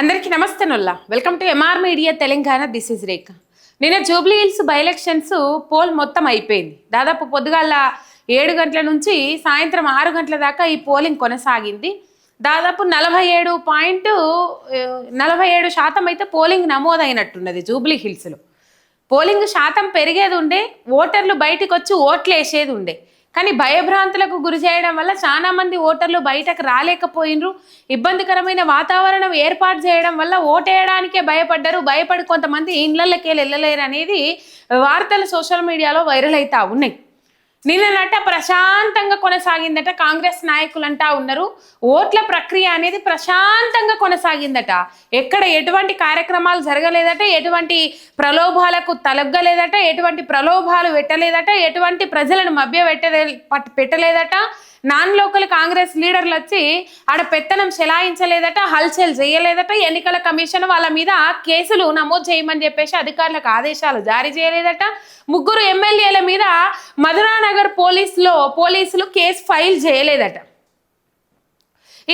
అందరికీ నమస్తే నొల్లా. Welcome to MR media Telangana this is Rekha నిన్న Jubilee Hills by elections poll మొత్తం అయిపోయింది. దాదాపు పొద్దుగాల ఏడు గంటల నుంచి సాయంత్రం ఆరు గంటల దాకా ఈ పోలింగ్ కొనసాగింది. దాదాపు నలభై ఏడు పాయింట్ నలభై ఏడు శాతం అయితే పోలింగ్ నమోదైనట్టున్నది జూబ్లీ హిల్స్లో పోలింగ్ శాతం పెరిగేది ఉండే ఓటర్లు బయటకు వచ్చి ఓట్లు వేసేది ఉండే. కానీ భయభ్రాంతులకు గురి చేయడం వల్ల చాలా మంది ఓటర్లు బయటకు రాలేకపోయినరు. ఇబ్బందికరమైన వాతావరణం ఏర్పాటు చేయడం వల్ల ఓటేయడానికే భయపడ్డారు. భయపడి కొంతమంది ఇళ్ళకి వెళ్ళలేరు అనేది వార్తలు సోషల్ మీడియాలో వైరల్ అవుతా ఉన్నాయి. నిన్ననట ప్రశాంతంగా కొనసాగిందట. కాంగ్రెస్ నాయకులంటా ఉన్నారు ఓట్ల ప్రక్రియ అనేది ప్రశాంతంగా కొనసాగిందట. ఎక్కడ ఎటువంటి కార్యక్రమాలు జరగలేదట ఎటువంటి ప్రలోభాలకు తలగ్గలేదట ఎటువంటి ప్రలోభాలు పెట్టలేదట ఎటువంటి ప్రజలను మభ్య పెట్టలే పెట్టలేదట. నాన్ లోకల్ కాంగ్రెస్ లీడర్లు వచ్చి ఆడ పెత్తనం చెలాయించలేదట హల్చల్ చేయలేదట ఎన్నికల కమిషన్ వాళ్ళ మీద కేసులు నమోదు చేయమని చెప్పేసి అధికారులకు ఆదేశాలు జారీ చేయలేదట. ముగ్గురు ఎమ్మెల్యేల మీద మధురానగర్ పోలీసులో పోలీసులు కేసు ఫైల్ చేయలేదట.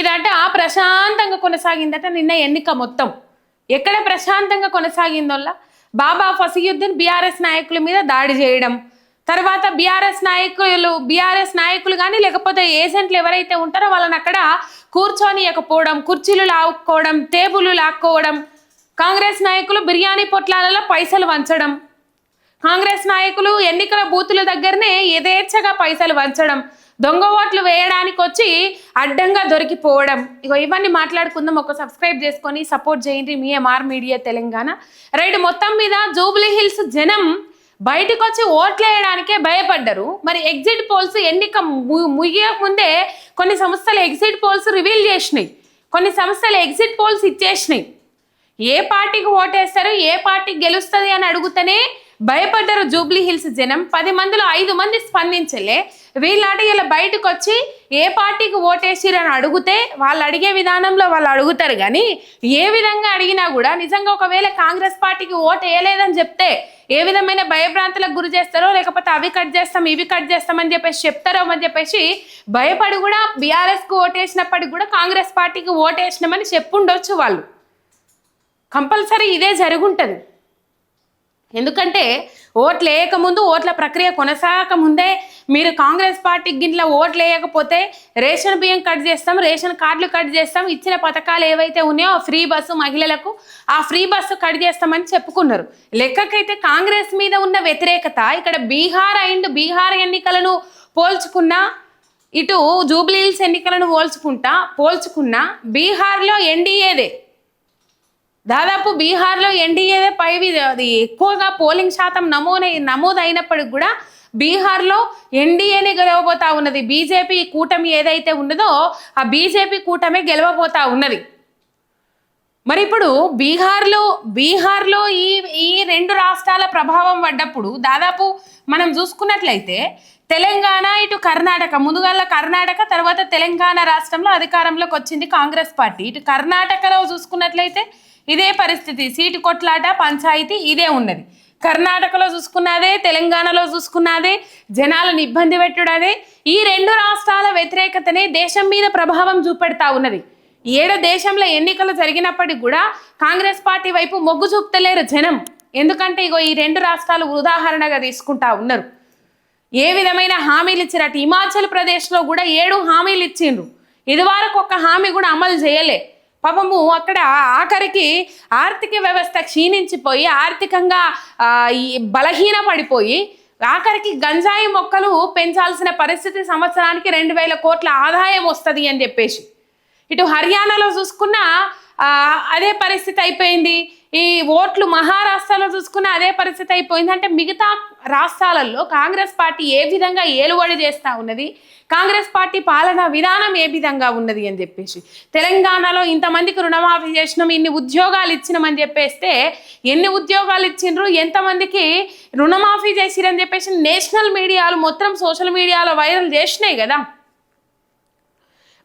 ఇదట ప్రశాంతంగా కొనసాగిందట నిన్న ఎన్నిక మొత్తం. ఎక్కడ ప్రశాంతంగా కొనసాగిందోల్లా? బాబా ఫసీయుద్దీన్ బీఆర్ఎస్ నాయకుల మీద దాడి చేయడం. తర్వాత బీఆర్ఎస్ నాయకులు బీఆర్ఎస్ నాయకులు కానీ లేకపోతే ఏజెంట్లు ఎవరైతే ఉంటారో వాళ్ళని అక్కడ కూర్చొనియకపోవడం కుర్చీలు లాక్కోవడం టేబుల్ లాక్కోవడం కాంగ్రెస్ నాయకులు బిర్యానీ పొట్లాలలో పైసలు వంచడం కాంగ్రెస్ నాయకులు ఎన్నికల బూతుల దగ్గరనే యథేచ్ఛగా పైసలు వంచడం దొంగ ఓట్లు వేయడానికి వచ్చి అడ్డంగా దొరికిపోవడం. ఇగో ఇవన్నీ మాట్లాడుకుందాం. ఒక సబ్స్క్రైబ్ చేసుకొని సపోర్ట్ చేయండి. మీ ఎంఆర్ మీడియా తెలంగాణ. రైట్ మొత్తం మీద జూబ్లీ హిల్స్ జనం బయటకు వచ్చి ఓట్లు వేయడానికే భయపడ్డరు. మరి ఎగ్జిట్ పోల్స్ ఎన్నిక ము- ముగియక ముందే కొన్ని సంస్థలు ఎగ్జిట్ పోల్స్ రివీల్ చేసినాయి. కొన్ని సంస్థలు ఎగ్జిట్ పోల్స్ ఇచ్చేసినాయి. ఏ పార్టీకి ఓటేస్తారు ఏ పార్టీ గెలుస్తుంది అని అడుగుతూనే భయపడ్డారు జూబ్లీ హిల్స్ జనం. పది మందిలో ఐదు మంది స్పందించలే. వీళ్ళాట ఇలా బయటకు వచ్చి ఏ పార్టీకి ఓటేసిరు అని అడిగితే వాళ్ళు అడిగే విధానంలో వాళ్ళు అడుగుతారు కానీ ఏ విధంగా అడిగినా కూడా నిజంగా ఒకవేళ కాంగ్రెస్ పార్టీకి ఓటు వేయలేదని చెప్తే ఏ విధమైన భయభ్రాంతులకు గురి చేస్తారో లేకపోతే అవి కట్ చేస్తాం ఇవి కట్ చేస్తామని చెప్పేసి చెప్తారో అని చెప్పేసి భయపడి కూడా బీఆర్ఎస్కి ఓటేసినప్పటికి కూడా కాంగ్రెస్ పార్టీకి ఓటేసినామని చెప్పుండొచ్చు వాళ్ళు. కంపల్సరీ ఇదే జరుగుంటుంది. ఎందుకంటే ఓట్లు వేయకముందు ఓట్ల ప్రక్రియ కొనసాగక ముందే మీరు కాంగ్రెస్ పార్టీకి గిట్ల ఓట్లు వేయకపోతే రేషన్ బియ్యం కట్ చేస్తాం రేషన్ కార్డులు కట్ చేస్తాం ఇచ్చిన పథకాలు ఏవైతే ఉన్నాయో ఆ ఫ్రీ బస్సు మహిళలకు ఆ ఫ్రీ బస్సు కట్ చేస్తామని చెప్పుకున్నారు. లెక్కకైతే కాంగ్రెస్ మీద ఉన్న వ్యతిరేకత ఇక్కడ బీహార్ అండ్ బీహార్ ఎన్నికలను పోల్చుకున్నా ఇటు జూబ్లీహిల్స్ ఎన్నికలను పోల్చుకుంటా పోల్చుకున్నా బీహార్లో ఎన్డీఏదే. దాదాపు బీహార్లో ఎన్డీఏదే పై అది ఎక్కువగా పోలింగ్ శాతం నమోదై నమోదైనప్పటికి కూడా బీహార్లో ఎన్డీఏని గెలవబోతా ఉన్నది. బీజేపీ కూటమి ఏదైతే ఉన్నదో ఆ బీజేపీ కూటమి గెలవబోతా ఉన్నది. మరి ఇప్పుడు బీహార్లో బీహార్లో ఈ ఈ రెండు రాష్ట్రాల ప్రభావం పడ్డప్పుడు దాదాపు మనం చూసుకున్నట్లయితే తెలంగాణ ఇటు కర్ణాటక ముందుగాల కర్ణాటక తర్వాత తెలంగాణ రాష్ట్రంలో అధికారంలోకి వచ్చింది కాంగ్రెస్ పార్టీ. ఇటు కర్ణాటకలో చూసుకున్నట్లయితే ఇదే పరిస్థితి. సీటు కొట్లాట పంచాయతీ ఇదే ఉన్నది. కర్ణాటకలో చూసుకున్నదే తెలంగాణలో చూసుకున్నదే జనాలను ఇబ్బంది పెట్టుడదే ఈ రెండు రాష్ట్రాల వ్యతిరేకతనే దేశం మీద ప్రభావం చూపెడతా ఉన్నది. ఏడ దేశంలో ఎన్నికలు జరిగినప్పటికీ కూడా కాంగ్రెస్ పార్టీ వైపు మొగ్గు చూపుతలేరు జనం. ఎందుకంటే ఇగో ఈ రెండు రాష్ట్రాలు ఉదాహరణగా తీసుకుంటా ఉన్నారు. ఏ విధమైన హామీలు ఇచ్చినట్టు హిమాచల్ ప్రదేశ్లో కూడా ఏడు హామీలు ఇచ్చిండ్రు. ఇదివరకు ఒక హామీ కూడా అమలు చేయలే. పాపము అక్కడ ఆఖరికి ఆర్థిక వ్యవస్థ క్షీణించిపోయి ఆర్థికంగా ఈ బలహీన పడిపోయి ఆఖరికి గంజాయి మొక్కలు పెంచాల్సిన పరిస్థితి సంవత్సరానికి రెండు వేల కోట్ల ఆదాయం వస్తుంది అని చెప్పేసి. ఇటు హర్యానాలో చూసుకున్నా అదే పరిస్థితి అయిపోయింది. ఈ ఓట్లు మహారాష్ట్రలో చూసుకున్నా అదే పరిస్థితి అయిపోయింది. అంటే మిగతా రాష్ట్రాలలో కాంగ్రెస్ పార్టీ ఏ విధంగా ఏలుబడి చేస్తూ ఉన్నది? కాంగ్రెస్ పార్టీ పాలనా విధానం ఏ విధంగా ఉన్నది అని చెప్పేసి. తెలంగాణలో ఇంతమందికి రుణమాఫీ చేసినాం ఇన్ని ఉద్యోగాలు ఇచ్చినామని చెప్పేస్తే ఎన్ని ఉద్యోగాలు ఇచ్చిండ్రు ఎంతమందికి రుణమాఫీ చేసిరని చెప్పేసి నేషనల్ మీడియాలు మొత్తం సోషల్ మీడియాలో వైరల్ చేసినాయి కదా.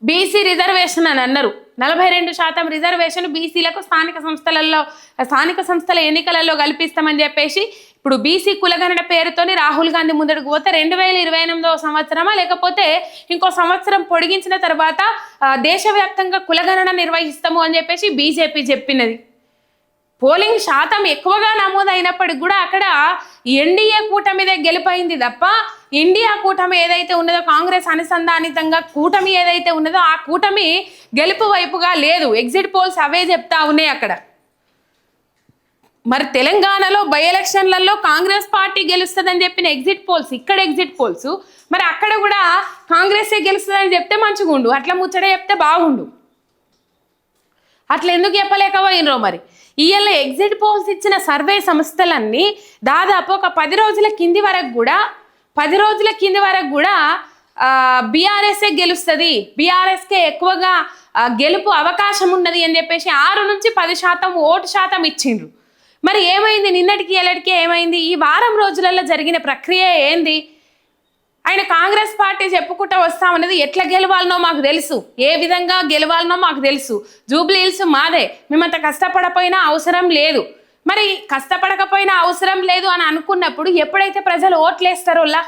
బీసీ రిజర్వేషన్ అని అన్నారు. నలభై రెండు శాతం రిజర్వేషన్ బీసీలకు స్థానిక సంస్థలలో స్థానిక సంస్థల ఎన్నికలలో కల్పిస్తామని చెప్పేసి ఇప్పుడు బీసీ కులగణన పేరుతోని రాహుల్ గాంధీ ముందడుకు పోతే రెండు వేల ఇరవై ఎనిమిదవ సంవత్సరమా? లేకపోతే ఇంకో సంవత్సరం పొడిగించిన తర్వాత దేశవ్యాప్తంగా కులగణన నిర్వహిస్తాము అని చెప్పేసి బీజేపీ చెప్పినది. పోలింగ్ శాతం ఎక్కువగా నమోదైనప్పటికి కూడా అక్కడ ఎన్డీఏ కూటమిదే గెలుపైంది తప్ప ఇండియా కూటమి ఏదైతే ఉన్నదో కాంగ్రెస్ అనుసంధానితంగా కూటమి ఏదైతే ఉన్నదో ఆ కూటమి గెలుపు వైపుగా లేదు. ఎగ్జిట్ పోల్స్ అవే చెప్తా ఉన్నాయి అక్కడ. మరి తెలంగాణలో బై ఎలక్షన్లలో కాంగ్రెస్ పార్టీ గెలుస్తుందని చెప్పిన ఎగ్జిట్ పోల్స్ ఇక్కడ ఎగ్జిట్ పోల్స్ మరి అక్కడ కూడా కాంగ్రెసే గెలుస్తుందని చెప్తే మంచిగుండు అట్లా ముచ్చట చెప్తే బాగుండు. అట్లా ఎందుకు చెప్పలేకపోయినరో మరి? ఇవాళ ఎగ్జిట్ పోల్స్ ఇచ్చిన సర్వే సంస్థలన్నీ దాదాపు ఒక పది రోజుల కింది వరకు కూడా పది రోజుల కింది వరకు కూడా బీఆర్ఎస్ఏ గెలుస్తుంది. బీఆర్ఎస్కే ఎక్కువగా గెలుపు అవకాశం ఉన్నది అని చెప్పేసి ఆరు నుంచి పది శాతం ఓటు శాతం ఇచ్చిండ్రు. మరి ఏమైంది? నిన్నటికి ఎల్లటికి ఏమైంది? ఈ వారం రోజులలో జరిగిన ప్రక్రియ ఏంది? ఆయన కాంగ్రెస్ పార్టీ చెప్పుకుంటూ వస్తామన్నది ఎట్లా గెలవాలనో మాకు తెలుసు. ఏ విధంగా గెలవాలనో మాకు తెలుసు. జూబ్లీ హిల్స్ మాదే. మేమంత కష్టపడపోయినా అవసరం లేదు. మరి కష్టపడకపోయినా అవసరం లేదు అని అనుకున్నప్పుడు ఎప్పుడైతే ప్రజలు ఓట్లేస్తారోలా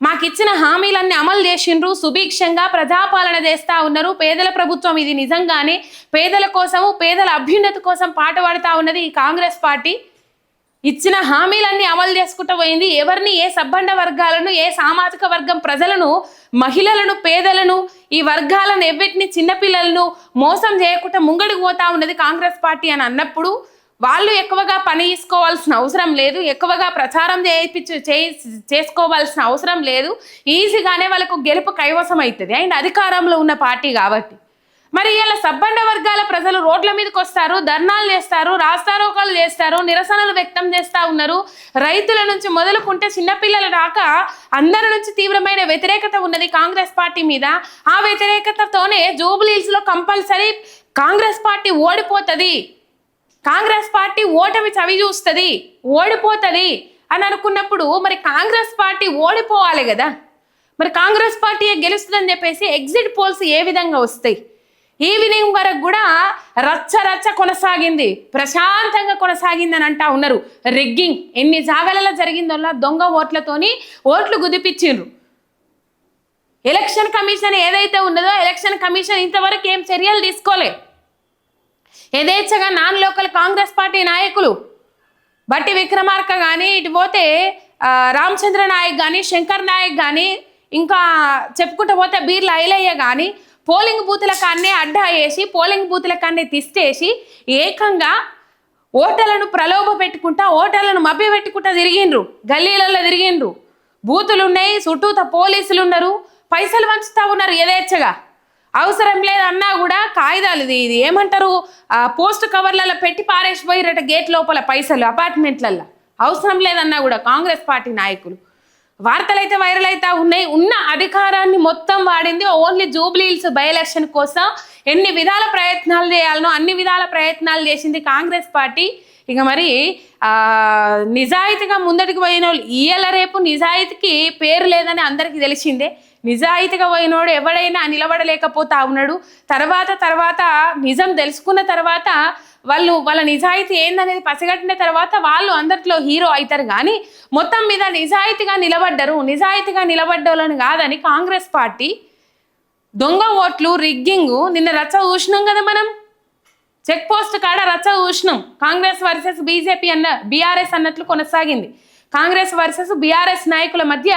మాకు ఇచ్చిన హామీలన్నీ అమలు చేసిండ్రు సుభిక్షంగా ప్రజాపాలన చేస్తూ ఉన్నారు. పేదల ప్రభుత్వం ఇది నిజంగానే పేదల కోసము పేదల అభ్యున్నతి కోసం పాట పాడుతూ ఉన్నది ఈ కాంగ్రెస్ పార్టీ. ఇచ్చిన హామీలన్నీ అమలు చేసుకుంటూ పోయింది. ఎవరిని ఏ సబ్బండ వర్గాలను ఏ సామాజిక వర్గం ప్రజలను మహిళలను పేదలను ఈ వర్గాలను ఎవ్వటిని చిన్నపిల్లలను మోసం చేయకుండా ముంగడికి పోతా ఉన్నది కాంగ్రెస్ పార్టీ అని అన్నప్పుడు వాళ్ళు ఎక్కువగా పని తీసుకోవాల్సిన అవసరం లేదు ఎక్కువగా ప్రచారం చేయించు చే చేసుకోవాల్సిన అవసరం లేదు. ఈజీగానే వాళ్ళకు గెలుపు కైవసం అవుతుంది అండ్ అధికారంలో ఉన్న పార్టీ కాబట్టి. మరి ఇలా సబ్బండ వర్గాల ప్రజలు రోడ్ల మీదకి వస్తారు ధర్నాలు చేస్తారు రాస్తారోకాలు చేస్తారు నిరసనలు వ్యక్తం చేస్తూ ఉన్నారు. రైతుల నుంచి మొదలుకుంటే చిన్నపిల్లల దాకా అందరి నుంచి తీవ్రమైన వ్యతిరేకత ఉన్నది కాంగ్రెస్ పార్టీ మీద. ఆ వ్యతిరేకతతోనే జూబ్లీహిల్స్ కంపల్సరీ కాంగ్రెస్ పార్టీ ఓడిపోతుంది. కాంగ్రెస్ పార్టీ ఓటమి చవి చూస్తుంది ఓడిపోతుంది అని అనుకున్నప్పుడు మరి కాంగ్రెస్ పార్టీ ఓడిపోవాలి కదా. మరి కాంగ్రెస్ పార్టీ గెలుస్తుందని చెప్పేసి ఎగ్జిట్ పోల్స్ ఏ విధంగా వస్తాయి? ఈవినింగ్ వరకు కూడా రచ్చ రచ్చ కొనసాగింది ప్రశాంతంగా కొనసాగింది అని అంటా ఉన్నారు. రిగ్గింగ్ ఎన్ని జాగాలలో జరిగిందోలా దొంగ ఓట్లతోని ఓట్లు గుదిపించిండ్రు ఎలక్షన్ కమిషన్ ఏదైతే ఉన్నదో ఎలక్షన్ కమిషన్ ఇంతవరకు ఏం చర్యలు తీసుకోలే. యథేచ్ఛగా నాన్ లోకల్ కాంగ్రెస్ పార్టీ నాయకులు బట్టి విక్రమార్క కానీ ఇటు పోతే రామచంద్ర నాయక్ కానీ శంకర్ నాయక్ కానీ ఇంకా చెప్పుకుంటూ పోతే బీర్ల ఐలయ్య కానీ పోలింగ్ బూతుల కాన్నే అడ్డా వేసి పోలింగ్ బూతుల కాన్నే తిష్టేసి ఏకంగా ఓటర్లను ప్రలోభ పెట్టుకుంటా ఓటర్లను మభ్య పెట్టుకుంటా తిరిగిండ్రు. గల్లీలలో తిరిగిండ్రు. బూతులు ఉన్నాయి చుట్టూత పోలీసులు ఉన్నారు పైసలు వంచుతా ఉన్నారు యథేచ్ఛగా. అవసరం లేదన్నా కూడా కాగితాలు ఇది. ఇది ఏమంటారు పోస్ట్ కవర్లలో పెట్టి పారేసిపోయిరట గేట్ లోపల పైసలు అపార్ట్మెంట్లలో అవసరం లేదన్నా కూడా కాంగ్రెస్ పార్టీ నాయకులు. వార్తలు అయితే వైరల్ అవుతా ఉన్నాయి. ఉన్న అధికారాన్ని మొత్తం వాడింది ఓన్లీ జూబ్లీహిల్స్ బై ఎలక్షన్ కోసం. ఎన్ని విధాల ప్రయత్నాలు చేయాలనో అన్ని విధాల ప్రయత్నాలు చేసింది కాంగ్రెస్ పార్టీ. ఇక మరి నిజాయితీగా ముందటికి పోయిన వాళ్ళు ఇయ్యల రేపు నిజాయితీకి పేరు లేదని అందరికీ తెలిసిందే. నిజాయితీగా పోయినోడు ఎవడైనా నిలబడలేకపోతా ఉన్నాడు. తర్వాత తర్వాత నిజం తెలుసుకున్న తర్వాత వాళ్ళు వాళ్ళ నిజాయితీ ఏందనేది పసిగట్టిన తర్వాత వాళ్ళు అందరిలో హీరో అవుతారు. కానీ మొత్తం మీద నిజాయితీగా నిలబడ్డరు. నిజాయితీగా నిలబడ్డోళ్ళని కాదని కాంగ్రెస్ పార్టీ దొంగ ఓట్లు రిగ్గింగ్ నిన్న రచ్చ చూసినాం కదా మనం. చెక్ పోస్ట్ కాడ రచ్చ ఊష్ణం కాంగ్రెస్ వర్సెస్ బీజేపీ అన్న బీఆర్ఎస్ అన్నట్లు కొనసాగింది. కాంగ్రెస్ వర్సెస్ బీఆర్ఎస్ నాయకుల మధ్య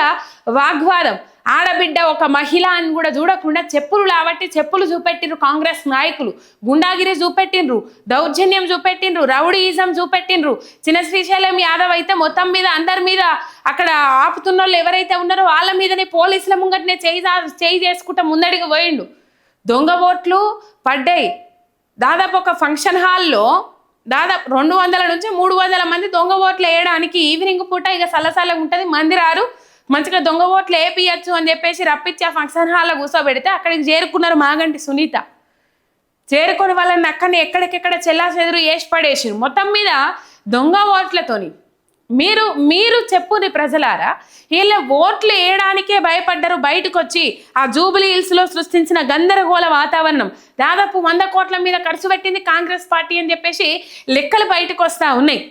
వాగ్వాదం. ఆడబిడ్డ ఒక మహిళ అని కూడా చూడకుండా చెప్పులు లావట్టి చెప్పులు చూపెట్టిండ్రు కాంగ్రెస్ నాయకులు. గుండాగిరి చూపెట్టిండ్రు దౌర్జన్యం చూపెట్టిండ్రు రౌడీయిజం చూపెట్టిండ్రు. చిన్న శ్రీశైలం యాదవ్ అయితే మొత్తం మీద అందరి మీద అక్కడ ఆపుతున్న వాళ్ళు ఎవరైతే ఉన్నారో వాళ్ళ మీదనే పోలీసుల ముంగటనే చేయి చేయి చేసుకుంటా ముందడికి పోయిండు. దొంగ ఓట్లు పడ్డాయి. దాదాపు ఒక ఫంక్షన్ హాల్లో దాదాపు రెండు వందల నుంచి మూడు వందల మంది దొంగ ఓట్లు వేయడానికి ఈవినింగ్ పూట ఇక సల్లసల్లగా ఉంటుంది. మంది రారు మంచిగా దొంగ ఓట్లు వేపియచ్చు అని చెప్పేసి రప్పించి ఆ ఫంక్షన్ హాల్లో కూర్చోబెడితే అక్కడికి చేరుకున్నారు మాగంటి సునీత. చేరుకుని వాళ్ళని అక్కడిని ఎక్కడికెక్కడ చెల్లా చెదురు వేసి పడేసి మొత్తం మీద దొంగ ఓట్లతోని మీరు మీరు చెప్పుని ప్రజలారా వీళ్ళ ఓట్లు వేయడానికే భయపడ్డారు బయటకు వచ్చి ఆ జూబిలీ హిల్స్లో సృష్టించిన గందరగోళ వాతావరణం. దాదాపు వంద కోట్ల మీద ఖర్చు పెట్టింది కాంగ్రెస్ పార్టీ అని చెప్పేసి లెక్కలు బయటకు వస్తూ ఉన్నాయి.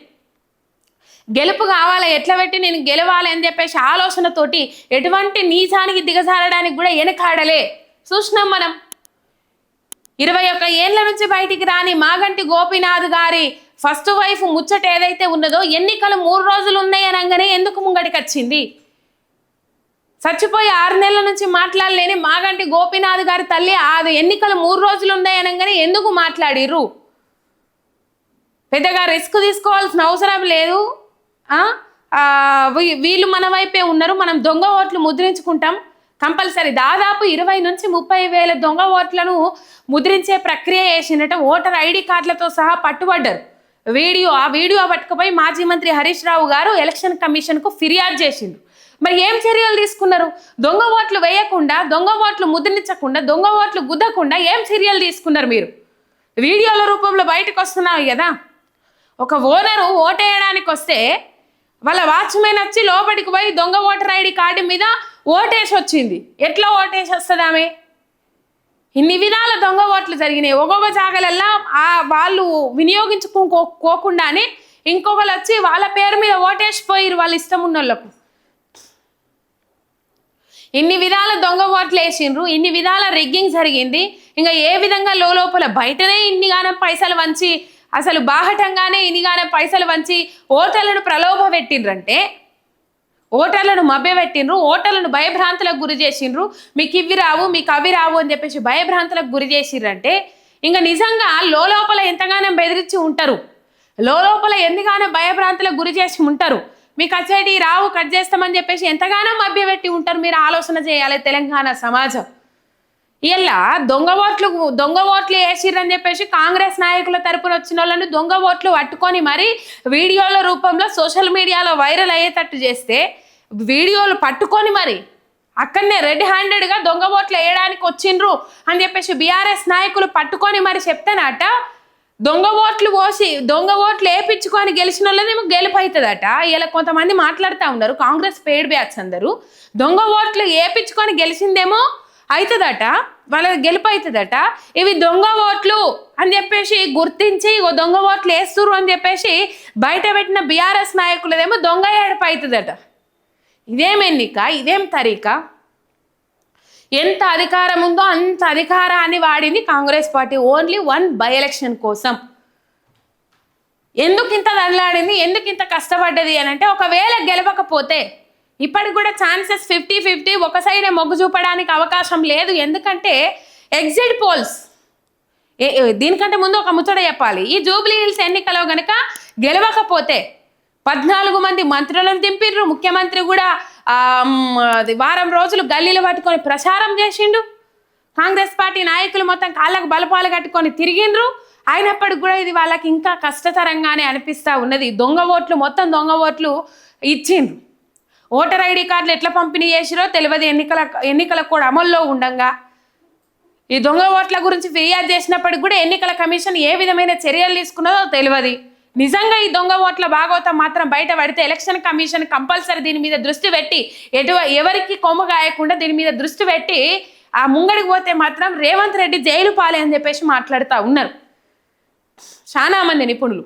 గెలుపు కావాలి? ఎట్లా పెట్టి నేను గెలవాలి అని చెప్పేసి ఆలోచనతోటి ఎటువంటి నీచానికి దిగజారడానికి కూడా వెనకాడలే. చూసినాం మనం. ఇరవై ఒక్క ఏళ్ళ నుంచి బయటికి రాని మాగంటి గోపీనాథ్ గారి ఫస్ట్ వైఫ్ ముచ్చట ఏదైతే ఉన్నదో ఎన్నికలు మూడు రోజులు ఉన్నాయి అనగానే ఎందుకు ముంగడికి వచ్చింది? చచ్చిపోయి ఆరు నెలల నుంచి మాట్లాడలేని మాగంటి గోపీనాథ్ గారి తల్లి అది ఎన్నికలు మూడు రోజులు ఉన్నాయి అనగానే ఎందుకు మాట్లాడిర్రు? పెద్దగా రిస్క్ తీసుకోవాల్సిన అవసరం లేదు. వీళ్ళు మన వైపే ఉన్నారు. మనం దొంగ ఓట్లు ముద్రించుకుంటాం. కంపల్సరీ దాదాపు ఇరవై నుంచి ముప్పై వేల దొంగ ఓట్లను ముద్రించే ప్రక్రియ చేసినట్టు ఓటర్ ఐడి కార్డులతో సహా పట్టుబడ్డారు. వీడియో ఆ వీడియో పట్టుకుపోయి మాజీ మంత్రి హరీష్ రావు గారు ఎలక్షన్ కమిషన్కు ఫిర్యాదు చేసిండు. మరి ఏం చర్యలు తీసుకున్నారు? దొంగ ఓట్లు వేయకుండా దొంగ ఓట్లు ముద్రించకుండా దొంగ ఓట్లు గుద్దకుండా ఏం చర్యలు తీసుకున్నారు మీరు? వీడియోల రూపంలో బయటకు వస్తున్నావు కదా. ఒక ఓనరు ఓటేయడానికి వస్తే వాళ్ళ వాచ్మెన్ వచ్చి లోపలికి పోయి దొంగ ఓటర్ ఐడి కార్డు మీద ఓటేసి వచ్చింది ఎట్లా ఓటేసి వస్తుంది ఆమె? ఇన్ని విధాల దొంగ ఓట్లు జరిగినాయి. ఒక్కొక్క జాగలల్లా ఆ వాళ్ళు వినియోగించుకోకుండానే ఇంకొకరు వచ్చి వాళ్ళ పేరు మీద ఓటేసిపోయారు వాళ్ళ ఇష్టం ఉన్నోళ్ళకు. ఇన్ని విధాల దొంగ ఓట్లు వేసిండ్రు ఇన్ని విధాల రిగ్గింగ్ జరిగింది. ఇంకా ఏ విధంగా లోపల బయటనే ఇన్నిగానం పైసలు వంచి అసలు బాహటంగానే ఇనిగానే పైసలు వంచి ఓటర్లను ప్రలోభ పెట్టిండ్రంటే ఓటర్లను మభ్యపెట్టిండ్రు ఓటర్లను భయభ్రాంతులకు గురి చేసిండ్రు మీకు ఇవి రావు మీకు అవి రావు అని చెప్పేసి భయభ్రాంతులకు గురి చేసిర్రంటే ఇంకా నిజంగా లోపల ఎంతగానో బెదిరించి ఉంటారు? లోపల ఎందుగానో భయభ్రాంతులకు గురి చేసి ఉంటారు? మీకు వచ్చేటి రావు కట్ చేస్తామని చెప్పేసి ఎంతగానో మభ్యపెట్టి ఉంటారు? మీరు ఆలోచన చేయాలి తెలంగాణ సమాజం. ఇలా దొంగ ఓట్లు దొంగ ఓట్లు వేసిర్రని చెప్పేసి కాంగ్రెస్ నాయకుల తరపున వచ్చిన వాళ్ళని దొంగ ఓట్లు పట్టుకొని మరి వీడియోల రూపంలో సోషల్ మీడియాలో వైరల్ అయ్యేటట్టు చేస్తే వీడియోలు పట్టుకొని మరి అక్కడనే రెడ్ హ్యాండెడ్గా దొంగ ఓట్లు వేయడానికి వచ్చిండ్రు అని చెప్పేసి బీఆర్ఎస్ నాయకులు పట్టుకొని మరి చెప్తేనట దొంగ ఓట్లు పోసి దొంగ ఓట్లు వేపించుకొని గెలిచిన వాళ్ళదేమో గెలుపు అవుతుందట ఇలా కొంతమంది మాట్లాడుతూ ఉన్నారు కాంగ్రెస్ పేడ్ బ్యాచ్ అందరూ. దొంగ ఓట్లు వేపించుకొని గెలిచిందేమో అవుతుందట వాళ్ళ గెలుపు అవుతుందట ఇవి దొంగ ఓట్లు అని చెప్పేసి గుర్తించి ఇగో దొంగ ఓట్లు వేస్తురు అని చెప్పేసి బయట పెట్టిన బీఆర్ఎస్ నాయకులదేమో దొంగ ఏడుపు అవుతుందట ఇదేం ఎన్నిక? ఇదేం తరీక? ఎంత అధికారం ఉందో అంత అధికారాన్ని వాడింది Congress party only one by election కోసం. ఎందుకు ఇంత దడలాడింది ఎందుకు ఇంత కష్టపడ్డది అని అంటే ఒకవేళ గెలవకపోతే ఇప్పటికి కూడా ఛాన్సెస్ ఫిఫ్టీ ఫిఫ్టీ ఒక సైడే మొగ్గు చూపడానికి అవకాశం లేదు. ఎందుకంటే ఎగ్జిట్ పోల్స్. ఏ- దీనికంటే ముందు ఒక ముచ్చట చెప్పాలి. ఈ జూబ్లీ హిల్స్ ఎన్నికలో గనక గెలవకపోతే పద్నాలుగు మంది మంత్రులను దింపిర్రు. ముఖ్యమంత్రి కూడా అది వారం రోజులు గల్లీలు పట్టుకొని ప్రచారం చేసిండు. కాంగ్రెస్ పార్టీ నాయకులు మొత్తం కాళ్ళకు బలపాలు కట్టుకొని తిరిగిండ్రు. అయినప్పటికి కూడా ఇది వాళ్ళకి ఇంకా కష్టతరంగానే అనిపిస్తూ ఉన్నది. దొంగ ఓట్లు మొత్తం దొంగ ఓట్లు ఇచ్చిండ్రు. ఓటర్ ఐడి కార్డులు ఎట్లా పంపిణీ చేసిరో తెలియదు. ఎన్నికల ఎన్నికల కూడా అమల్లో ఉండంగా. ఈ దొంగ ఓట్ల గురించి ఫిర్యాదు చేసినప్పటికి కూడా ఎన్నికల కమిషన్ ఏ విధమైన చర్యలు తీసుకున్నదో తెలియదు. నిజంగా ఈ దొంగ ఓట్ల భాగవతం మాత్రం బయట పడితే ఎలక్షన్ కమిషన్ కంపల్సరీ దీని మీద దృష్టి పెట్టి ఎటు ఎవరికి కొమ్ము గాయకుండా దీని మీద దృష్టి పెట్టి ఆ ముంగడికి పోతే మాత్రం రేవంత్ రెడ్డి జైలు పాలే అని చెప్పేసి మాట్లాడుతూ ఉన్నారు. చాలా మంది నిపుణులు.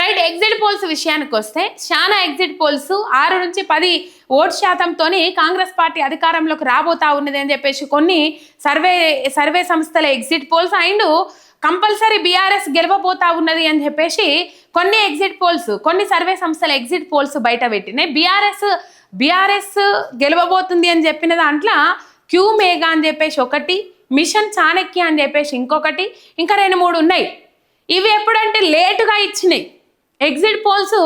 రైట్ ఎగ్జిట్ పోల్స్ విషయానికి వస్తే చాలా ఎగ్జిట్ పోల్స్ ఆరు నుంచి పది ఓటు శాతంతోని కాంగ్రెస్ పార్టీ అధికారంలోకి రాబోతా ఉన్నది అని చెప్పేసి కొన్ని సర్వే సర్వే సంస్థల exit polls and compulsory BRS గెలవబోతా ఉన్నది అని చెప్పేసి కొన్ని ఎగ్జిట్ పోల్స్ కొన్ని సర్వే సంస్థల ఎగ్జిట్ పోల్స్ బయట పెట్టినాయి. బీఆర్ఎస్ బీఆర్ఎస్ గెలవబోతుంది అని చెప్పిన దాంట్లో క్యూ మేఘా అని చెప్పేసి ఒకటి మిషన్ చాణక్య అని చెప్పేసి ఇంకొకటి ఇంకా రెండు మూడు ఉన్నాయి. ఇవి ఎప్పుడంటే లేటుగా ఇచ్చినాయి. ఎగ్జిట్ పోల్స్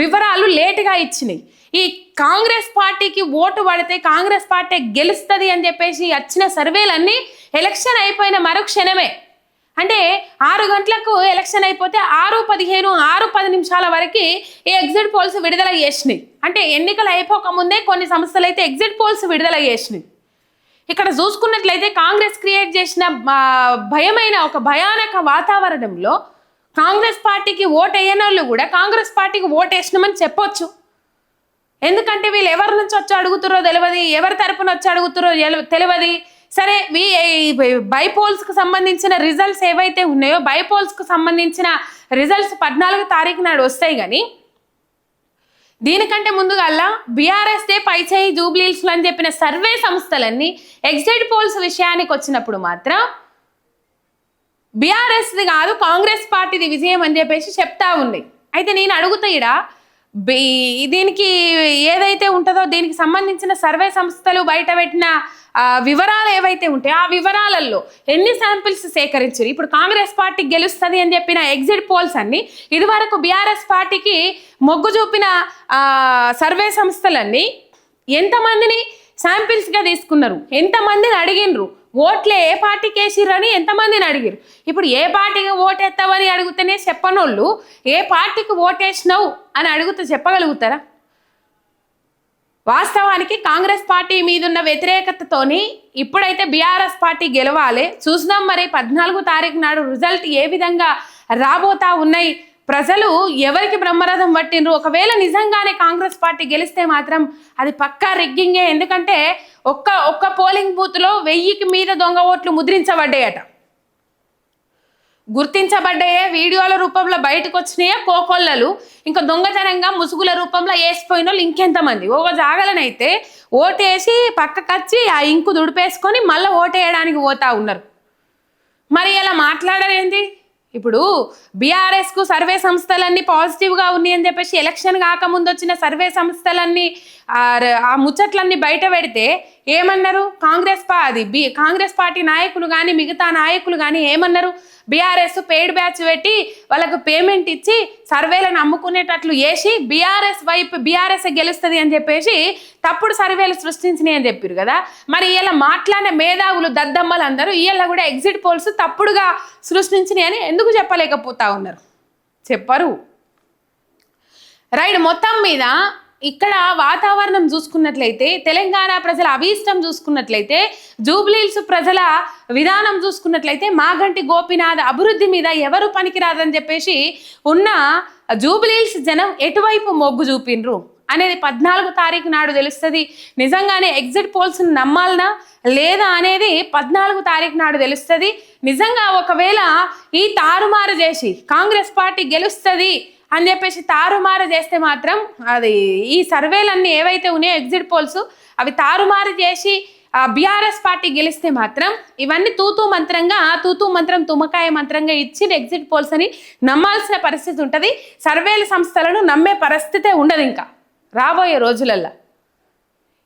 వివరాలు లేటుగా ఇచ్చినాయి. ఈ కాంగ్రెస్ పార్టీకి ఓటు పడితే కాంగ్రెస్ పార్టీ గెలుస్తుంది అని చెప్పేసి వచ్చిన సర్వేలన్నీ ఎలక్షన్ అయిపోయిన మరుక్షణమే. అంటే ఆరు గంటలకు ఎలక్షన్ అయిపోతే ఆరు పదిహేను ఆరు పది నిమిషాల వరకు ఈ ఎగ్జిట్ పోల్స్ విడుదల చేసినాయి. అంటే ఎన్నికలు అయిపోక ముందే కొన్ని సంస్థలు అయితే ఎగ్జిట్ పోల్స్ విడుదల చేసినాయి. ఇక్కడ చూసుకున్నట్లయితే కాంగ్రెస్ క్రియేట్ చేసిన భయమైన ఒక భయానక వాతావరణంలో కాంగ్రెస్ పార్టీకి ఓట్ వేయని వాళ్ళు కూడా కాంగ్రెస్ పార్టీకి ఓట్ వేసినామని చెప్పొచ్చు. ఎందుకంటే వీళ్ళు ఎవరి నుంచి వచ్చి అడుగుతురో తెలియదు ఎవరి తరపున వచ్చి అడుగుతురో తెలియదు సరే వీ బైపోల్స్కి సంబంధించిన రిజల్ట్స్ ఏవైతే ఉన్నాయో బైపోల్స్కి సంబంధించిన రిజల్ట్స్ పద్నాలుగు తారీఖు నాడు వస్తాయి కానీ దీనికంటే ముందుగల్లా బీఆర్ఎస్ డే పై జూబ్లీస్లు జూబ్లీల్స్ అని చెప్పిన సర్వే సంస్థలన్నీ ఎగ్జిట్ పోల్స్ విషయానికి వచ్చినప్పుడు మాత్రం బీఆర్ఎస్ది కాదు కాంగ్రెస్ పార్టీది విజయం అని చెప్పేసి చెప్తా ఉంది. అయితే నేను అడుగుతా ఈడ దీనికి ఏదైతే ఉంటుందో దీనికి సంబంధించిన సర్వే సంస్థలు బయట పెట్టిన వివరాలు ఏవైతే ఉంటాయో ఆ వివరాలలో ఎన్ని శాంపిల్స్ సేకరించారు ఇప్పుడు కాంగ్రెస్ పార్టీ గెలుస్తుంది అని చెప్పిన ఎగ్జిట్ పోల్స్ అన్ని ఇదివరకు బీఆర్ఎస్ పార్టీకి మొగ్గు చూపిన సర్వే సంస్థలన్నీ ఎంతమందిని శాంపిల్స్గా తీసుకున్నారు? ఎంతమందిని అడిగినరు? ఓట్లు ఏ పార్టీకి వేసిర్రని ఎంతమందిని అడిగిరు ఇప్పుడు ఏ పార్టీకి ఓటేస్తావని అడిగితేనే చెప్పనోళ్ళు ఏ పార్టీకి ఓటేసినావు అని అడిగితే చెప్పగలుగుతారా? వాస్తవానికి కాంగ్రెస్ పార్టీ మీదున్న వ్యతిరేకతతోని ఇప్పుడైతే బీఆర్ఎస్ పార్టీ గెలవాలి. చూసినాం మరి పద్నాలుగు తారీఖు నాడు రిజల్ట్ ఏ విధంగా రాబోతా ఉన్నాయి? ప్రజలు ఎవరికి బ్రహ్మరథం పట్టిండ్రు? ఒకవేళ నిజంగానే కాంగ్రెస్ పార్టీ గెలిస్తే మాత్రం అది పక్కా రిగ్గింగే. ఎందుకంటే ఒక్క ఒక్క పోలింగ్ బూత్లో వెయ్యికి మీద దొంగ ఓట్లు ముద్రించబడ్డాయట. గుర్తించబడ్డాయే వీడియోల రూపంలో బయటకు వచ్చినాయే కోకొల్లలు ఇంకా దొంగతనంగా ముసుగుల రూపంలో వేసిపోయిన వాళ్ళు ఇంకెంతమంది? ఒక జాగలనైతే ఓటేసి పక్కకచ్చి ఆ ఇంకు దుడిపేసుకొని మళ్ళీ ఓటేయడానికి పోతా ఉన్నారు. మరి ఇలా మాట్లాడరేంది? ఇప్పుడు బీఆర్ఎస్కు సర్వే సంస్థలన్నీ పాజిటివ్గా ఉన్నాయని చెప్పేసి ఎలక్షన్ కాకముందు వచ్చిన సర్వే సంస్థలన్నీ ఆ ఆ ముచ్చట్లన్నీ బయట పెడితే ఏమన్నారు? కాంగ్రెస్ పా అది బి కాంగ్రెస్ పార్టీ నాయకులు కానీ మిగతా నాయకులు కానీ ఏమన్నారు? బీఆర్ఎస్ పెయిడ్ బ్యాచ్ పెట్టి వాళ్ళకు పేమెంట్ ఇచ్చి సర్వేలను అమ్ముకునేటట్లు వేసి బీఆర్ఎస్ వైపు బీఆర్ఎస్ గెలుస్తుంది అని చెప్పేసి తప్పుడు సర్వేలు సృష్టించినాయి అని చెప్పారు కదా. మరి ఇలా మాట్లాడిన మేధావులు దద్దమ్మలు అందరూ ఇలా కూడా ఎగ్జిట్ పోల్స్ తప్పుడుగా సృష్టించినాయి అని ఎందుకు చెప్పలేకపోతా ఉన్నారు? చెప్పరు. రైట్ మొత్తం మీద ఇక్కడ వాతావరణం చూసుకున్నట్లయితే తెలంగాణ ప్రజల అభీష్టం చూసుకున్నట్లయితే జూబ్లీల్స్ ప్రజల విధానం చూసుకున్నట్లయితే మాగంటి గోపినాథ్ అభివృద్ధి మీద ఎవరు పనికిరాదని చెప్పేసి ఉన్న జూబ్లీల్స్ జనం ఎటువైపు మొగ్గు చూపిండ్రు అనేది పద్నాలుగు తారీఖు నాడు తెలుస్తుంది. నిజంగానే ఎగ్జిట్ పోల్స్ నమ్మాలనా లేదా అనేది పద్నాలుగు తారీఖు నాడు తెలుస్తుంది. నిజంగా ఒకవేళ ఈ తారుమారు చేసి కాంగ్రెస్ పార్టీ గెలుస్తుంది అని చెప్పేసి తారుమారు చేస్తే మాత్రం అది ఈ సర్వేలన్నీ ఏవైతే ఉన్నాయో ఎగ్జిట్ పోల్స్ అవి తారుమారు చేసి బీఆర్ఎస్ పార్టీ గెలిస్తే మాత్రం ఇవన్నీ తూతూ మంత్రంగా తూతూ మంత్రం తుమ్మకాయ మంత్రంగా ఇచ్చి ఎగ్జిట్ పోల్స్ అని నమ్మాల్సిన పరిస్థితి ఉంటుంది. సర్వేల సంస్థలను నమ్మే పరిస్థితే ఉండదు ఇంకా రాబోయే రోజులల్లో.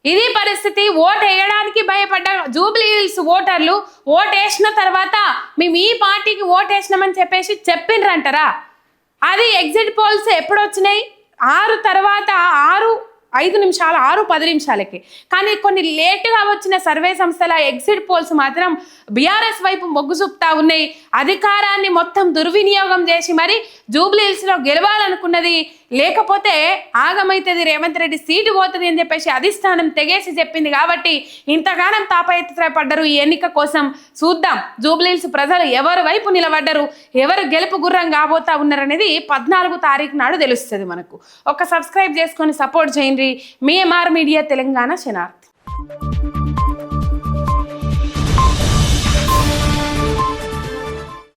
ఇది పరిస్థితి ఓట్ వేయడానికి భయపడ్డ జూబ్లీ హిల్స్ ఓటర్లు ఓటేసిన వేసిన తర్వాత మేము ఈ పార్టీకి ఓట్ వేసినామని చెప్పేసి చెప్పిండ్రంటారా? అది ఎగ్జిట్ పోల్స్ ఎప్పుడు వచ్చినాయి ఆరు తర్వాత ఆరు ఐదు నిమిషాలు ఆరు పది నిమిషాలకి. కానీ కొన్ని లేటుగా వచ్చిన సర్వే సంస్థల ఎగ్జిట్ పోల్స్ మాత్రం బీఆర్ఎస్ వైపు మొగ్గు చూపుతా ఉన్నాయి. అధికారాన్ని మొత్తం దుర్వినియోగం చేసి మరి జూబ్లీ హిల్స్లో గెలవాలనుకున్నది లేకపోతే ఆగమైతుంది రేవంత్ రెడ్డి సీటు పోతుంది అని చెప్పేసి అధిష్టానం తెగేసి చెప్పింది కాబట్టి ఇంతగానం తాపయత్రపడ్డరు ఈ ఎన్నిక కోసం. చూద్దాం జూబ్లీహిల్స్ ప్రజలు ఎవరి వైపు నిలబడ్డరు ఎవరు గెలుపు గుర్రం కాబోతా ఉన్నారనేది పద్నాలుగు తారీఖు నాడు తెలుస్తుంది మనకు. ఒక సబ్స్క్రైబ్ చేసుకొని సపోర్ట్ చేయండి. మీ ఎంఆర్ మీడియా తెలంగాణ శనార్థ్.